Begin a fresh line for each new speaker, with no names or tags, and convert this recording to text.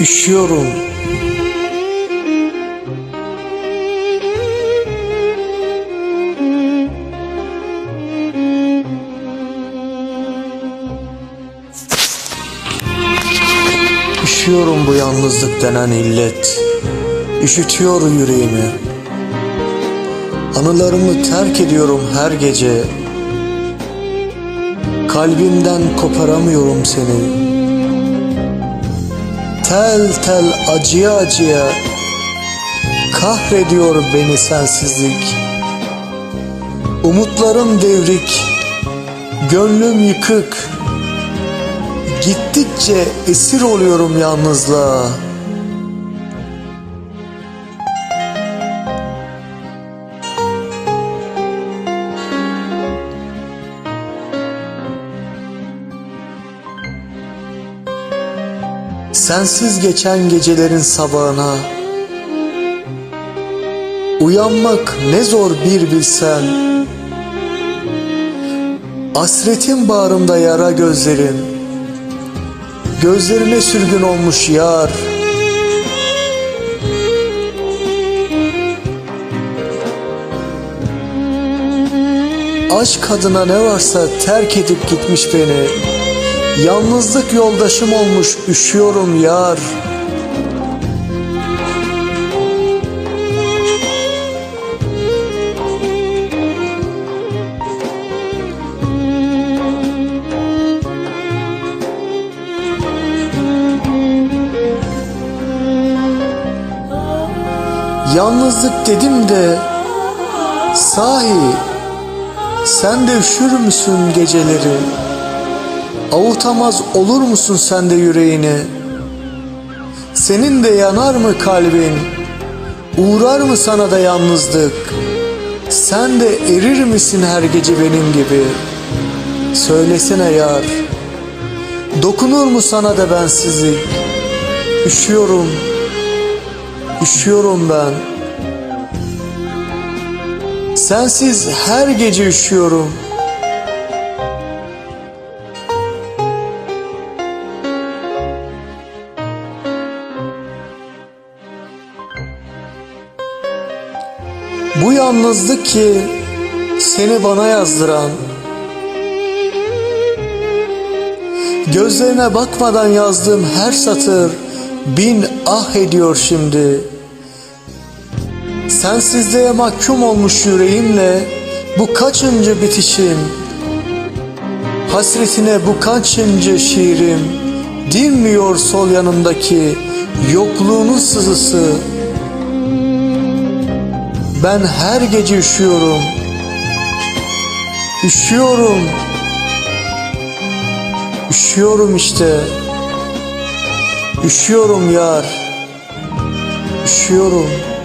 Üşüyorum. Üşüyorum bu yalnızlık denen illet. Üşütüyor yüreğimi. Anılarımı terk ediyorum her gece. Kalbimden koparamıyorum seni. Tel tel acıya acıya kahrediyor beni sensizlik. Umutlarım devrik, gönlüm yıkık. Gittikçe esir oluyorum yalnızlığa. Sensiz geçen gecelerin sabahına Uyanmak ne zor bir bilsen. Asretin bağrımda yara gözlerin Gözlerine sürgün olmuş yar. Aşk adına ne varsa terk edip gitmiş beni Yalnızlık yoldaşım olmuş üşüyorum yar Yalnızlık dedim de sahi sen de üşür müsün geceleri? Avutamaz olur musun sen de yüreğini? Senin de yanar mı kalbin? Uğrar mı sana da yalnızlık? Sen de erir misin her gece benim gibi? Söylesene yar. Dokunur mu sana da bensizlik? Üşüyorum. Üşüyorum ben. Sensiz her gece üşüyorum. Bu yalnızlık ki seni bana yazdıran. Gözlerine bakmadan yazdığım her satır bin ah ediyor şimdi. Sensizliğe mahkum olmuş yüreğimle bu kaçıncı bitişim? Hasretine bu kaçıncı şiirim? Dinmiyor sol yanımdaki yokluğunun sızısı ben her gece üşüyorum. Üşüyorum. Üşüyorum işte. Üşüyorum yar. Üşüyorum.